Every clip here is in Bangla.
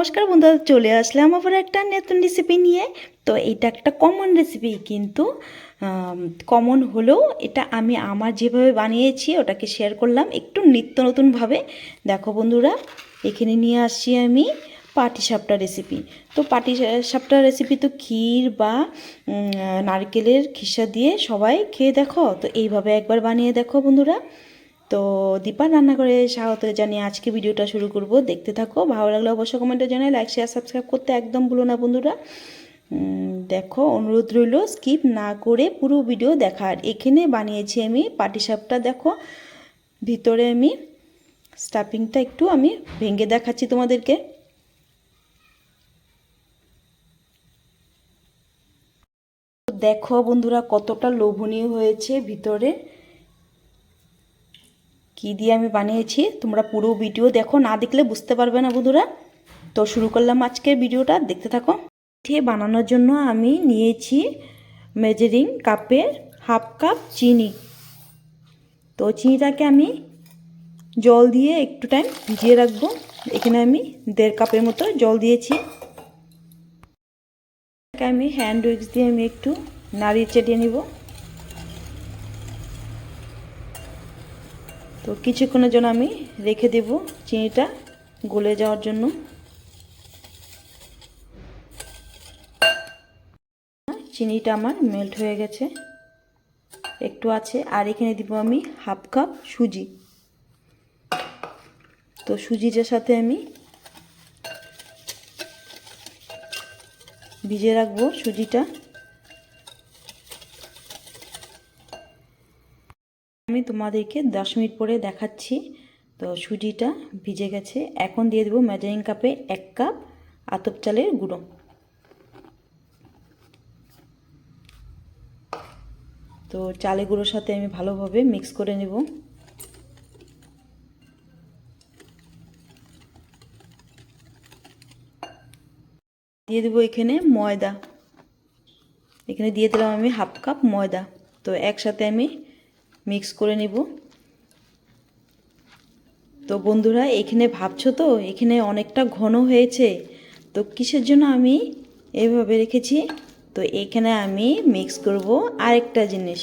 নমস্কার বন্ধুরা, চলে আসলাম আবার একটা নতুন রেসিপি নিয়ে। তো এটা একটা কমন রেসিপি কিন্তু কমন হলেও এটা আমি আমার যেভাবে বানিয়েছি ওটাকে শেয়ার করলাম একটু নিত্য নতুনভাবে। দেখো বন্ধুরা, এখানে নিয়ে আসছি আমি পাটি সাপটা রেসিপি তো পাটি সাপটা রেসিপি তো ক্ষীর বা নারকেলের খিসা দিয়ে সবাই খেয়ে দেখো। তো এইভাবে একবার বানিয়ে দেখো বন্ধুরা। তো দীপা রান্না করে স্বাগত জানিয়ে আজকে ভিডিওটা শুরু করব। দেখতে থাকো, ভালো লাগলে অবশ্যই কমেন্টে জানাই লাইক শেয়ার সাবস্ক্রাইব করতে একদম ভুলো না বন্ধুরা। দেখো, অনুরোধ রইল স্কিপ না করে পুরো ভিডিও দেখার। এখানে বানিয়েছি আমি পাটিসাপটা দেখো। ভিতরে আমি স্টাফিংটা একটু আমি ভেঙে দেখাচ্ছি তোমাদেরকে। দেখো বন্ধুরা, কতটা লোভনীয় হয়েছে ভিতরে। কি দিয়ে আমি বানিয়েছি, তোমরা পুরো ভিডিও দেখো, না দেখলে বুঝতে পারবে না বন্ধুরা। তো শুরু করলাম আজকের ভিডিওটা দেখতে থাকো। পিঠে বানানোর জন্য আমি নিয়েছি মেজারিং কাপের হাফ কাপ চিনি। তো চিনিটাকে আমি জল দিয়ে একটু টাইম ভিজিয়ে রাখব। এখানে আমি দেড় কাপের মতো জল দিয়েছি। আমি হ্যান্ড উইক্স দিয়ে আমি একটু নাড়িয়ে চেটিয়ে নিব। তো কিছুক্ষণের জন্য আমি রেখে দেব চিনিটা গলে যাওয়ার জন্য। চিনিটা আমার মেল্ট হয়ে গেছে। একটু আছে, আর এখানে দিব আমি হাফ কাপ সুজি। তো সুজিটার সাথে আমি ভিজে রাখব সুজিটা। আমি তোমাদেরকে দশ মিনিট পরে দেখাচ্ছি। তো সুজিটা ভিজে গেছে। এখন দিয়ে দেবো মেজারিং কাপে এক কাপ আতপ চালের গুঁড়ো। তো চালের গুঁড়োর সাথে আমি ভালোভাবে মিক্স করে নেব। দিয়ে দেবো এখানে ময়দা। এখানে দিয়ে দিলাম আমি হাফ কাপ ময়দা। তো একসাথে আমি মিক্স করে নিব। তো বন্ধুরা, এখানে ভাবছ তো? এখানে অনেকটা ঘন হয়েছে। তো কিসের জন্য আমি এইভাবে রেখেছি? তো এখানে আমি মিক্স করব আরেকটা জিনিস।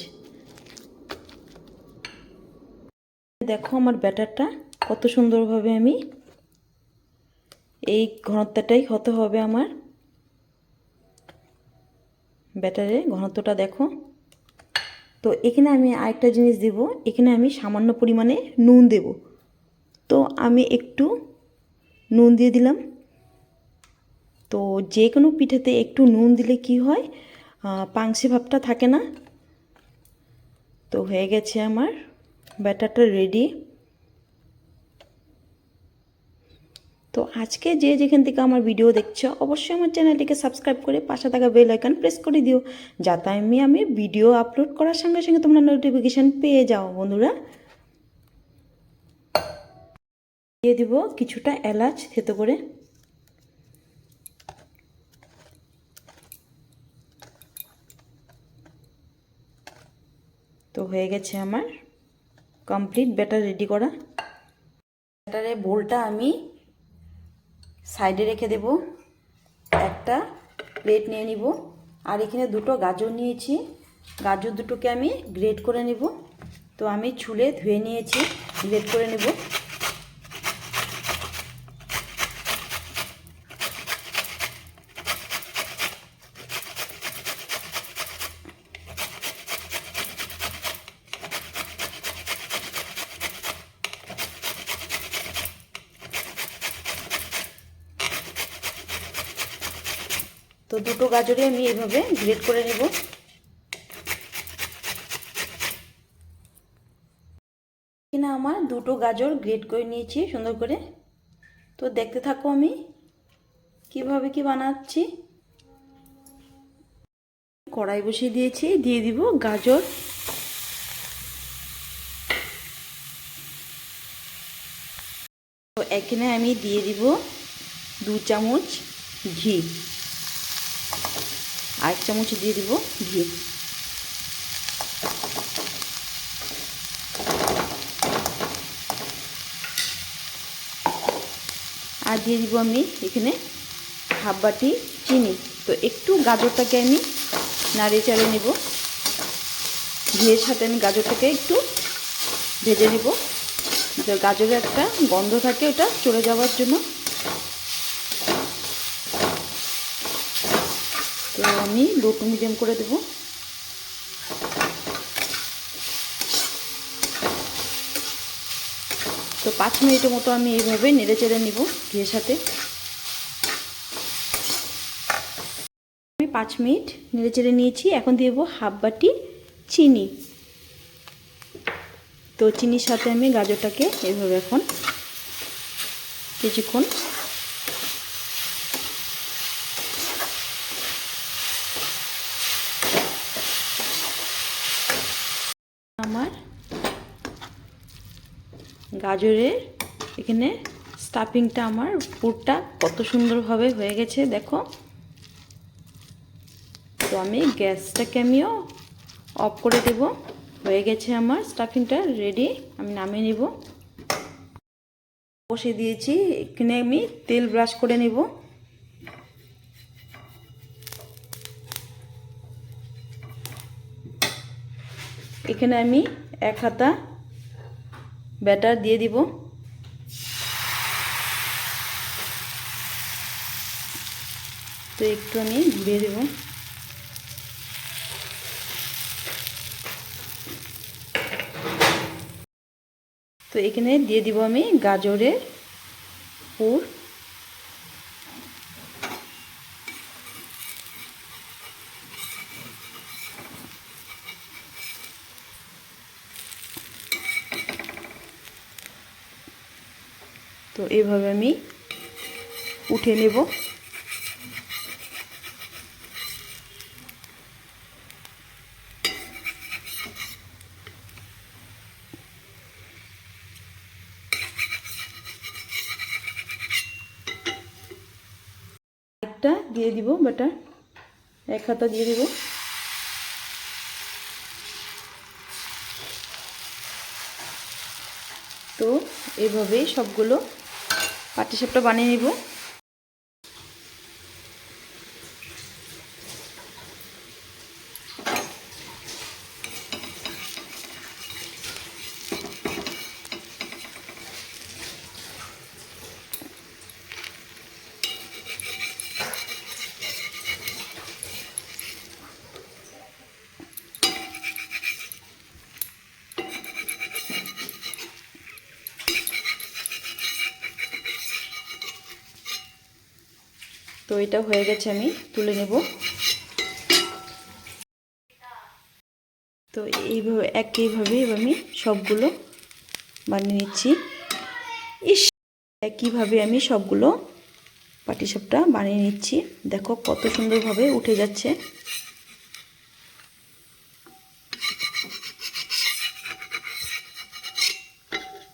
দেখো আমার ব্যাটারটা কত সুন্দরভাবে আমি এই ঘনত্বটাই হতে হবে আমার। ব্যাটারে ঘনত্বটা দেখো। তো এখানে আমি আরেকটা জিনিস দেব। এখানে আমি সামান্য পরিমাণে নুন দেব। তো আমি একটু নুন দিয়ে দিলাম। তো যে কোনো পিঠাতে একটু নুন দিলে কি হয়? পাংসি ভাবটা থাকে না। তো হয়ে গেছে আমার ব্যাটারটা রেডি তো আজকে যে যেখান থেকে আমার ভিডিও দেখছ, অবশ্যই আমার চ্যানেলটিকে সাবস্ক্রাইব করে পাশে থাকা বেল আইকন প্রেস করে দিও, যাতে আমি আমি ভিডিও আপলোড করার সঙ্গে সঙ্গে তোমরা নোটিফিকেশান পেয়ে যাও, বন্ধুরা। দিয়ে দিব কিছুটা এলাচ, থেতো করে। তো হয়ে গেছে আমার কমপ্লিট ব্যাটার রেডি করা। ব্যাটারে বোলটা আমি সাইডে রেখে দেব একটা প্লেট নিয়ে নিব। আর এখানে দুটো গাজর নিয়েছি। গাজর দুটোকে আমি গ্রেট করে নেব। তো আমি ছুলে ধুয়ে নিয়েছি, গ্রেট করে নেব। তো দুটো গাজরে আমি এইভাবে গ্রেট করে নেব। এখানে আমার দুটো গাজর গ্রেট করে নিয়েছি সুন্দর করে। তো দেখতে থাকো আমি কীভাবে কি বানাচ্ছি। কড়াই বসিয়ে দিয়েছি, দিয়ে দিব গাজর। তো এখানে আমি দিয়ে দিব দু চামচ ঘি। আরেক চামচ দিয়ে দিব ঘি আর দিয়ে দিব আমি এখানে হাফ বাটি চিনি। তো একটু গাজরটাকে আমি নাড়িয়ে চাড়ে নেব। ঘিয়ের সাথে আমি গাজরটাকে একটু ভেজে নেব। গাজরের একটা গন্ধ থাকে, ওটা চলে যাওয়ার জন্য। তো আমি লো টু মিডিয়াম করে দেব। তো পাঁচ মিনিটের মতো আমি এইভাবে নেড়ে চেড়ে নিব ঘিয়ের সাথে। আমি পাঁচ মিনিট নেড়ে চেড়ে নিয়েছি, এখন দিয়ে দেবো হাফ বাটি চিনি। তো চিনির সাথে আমি গাজরটাকে এইভাবে এখন কিছুক্ষণ আমার গাজরের এখানে স্টাফিংটা আমার পুরটা কত সুন্দরভাবে হয়ে গেছে, দেখো। তো আমি গ্যাসটাকে আমিও অফ করে দেব। হয়ে গেছে আমার স্টাফিংটা রেডি আমি নামিয়ে নিব। বসে দিয়েছি, এখানে আমি তেল ব্রাশ করে নেব। এখানে আমি এক হাতা ব্যাটার দিয়ে দিব। তো একটু আমি ঘুরিয়ে দেব। তো এখানে দিয়ে দিব আমি গাজরের পুর। এইভাবে আমি উঠে নেব। একটা দিয়ে দিব, বাটার। এক হাতা দিয়ে দিব। তো, এভাবেই সবগুলো পাটিসাপটা বানিয়ে নেব। এটা হয়ে গেছে আমি তুলে নেব। তো এইভাবে, একইভাবে আমি সবগুলো বানিয়ে নিচ্ছি। ইস, একইভাবে আমি সবগুলো পাটিসাপটা বানিয়ে নিচ্ছি। দেখো কত সুন্দরভাবে উঠে যাচ্ছে।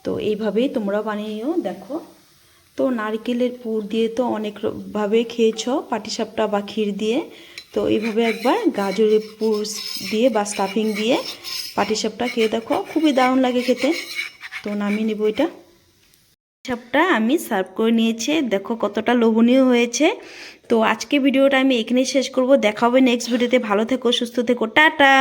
তো এইভাবেই তোমরা বানিয়েও দেখো তো নারকেলের পুর দিয়ে তো অনেকভাবে খেয়েছ, পাটিসাপটা বা ক্ষীর দিয়ে। তো এইভাবে একবার গাজরের পুর দিয়ে বা স্টাফিং দিয়ে পাটিসাপটা খেয়ে দেখো, খুবই দারুণ লাগে খেতে। তো নামিয়ে নেব এটা। সাপটা আমি সার্ভ করে নিয়েছি, দেখো কতটা লোভনীয় হয়েছে। তো আজকে ভিডিওটা আমি এখানেই শেষ করব দেখা হবে নেক্সট ভিডিওতে ভালো থেকো, সুস্থ থেকো, টাটা!